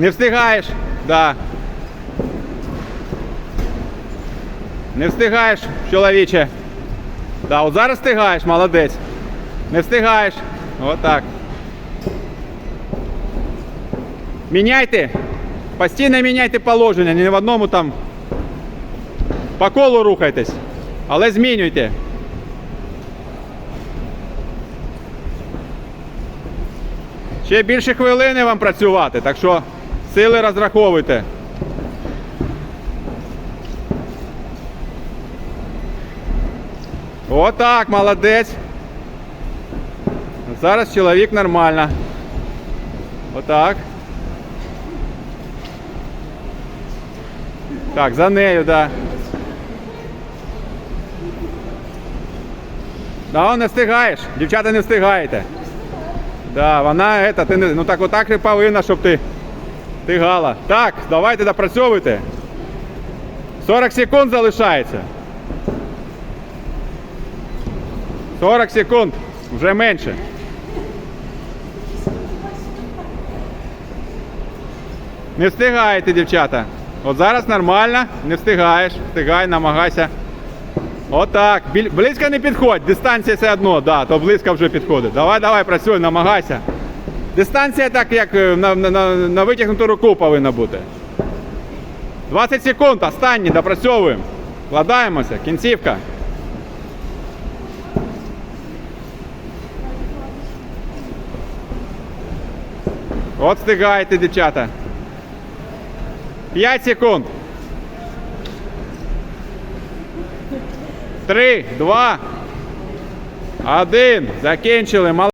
Не встигаєш. Да. Не встигаєш, чоловіче. Да, от зараз встигаєш, молодець. Не встигаєш. Отак. Міняйте. Постійно міняйте положення, не в одному там по колу рухайтесь, але змінюйте. Ще більше хвилини вам працювати, так що сили розраховуйте. Отак, молодець. Зараз чоловік нормально. Отак. Так, за нею, да. Да, не встигаєш. Дівчата не встигаєте. Да, вона это, ти не, ну так отак і повинна, щоб ти тигала. Так, давайте допрацьовуйте. 40 секунд залишається. 40 секунд, вже менше. Не встигаєте, дівчата. От зараз нормально, не встигаєш. Встигай, намагайся. Отак. Близько не підходь. Дистанція все одно, да, то близько вже підходить. Давай, давай, працюй, намагайся. Дистанція так, як е, на, на, на, витягнуту руку повинна бути. 20 секунд, останні, допрацьовуємо. Вкладаємося, кінцівка. От встигаєте, дівчата. 5 секунд. Три, два, один. Закінчили. Мал-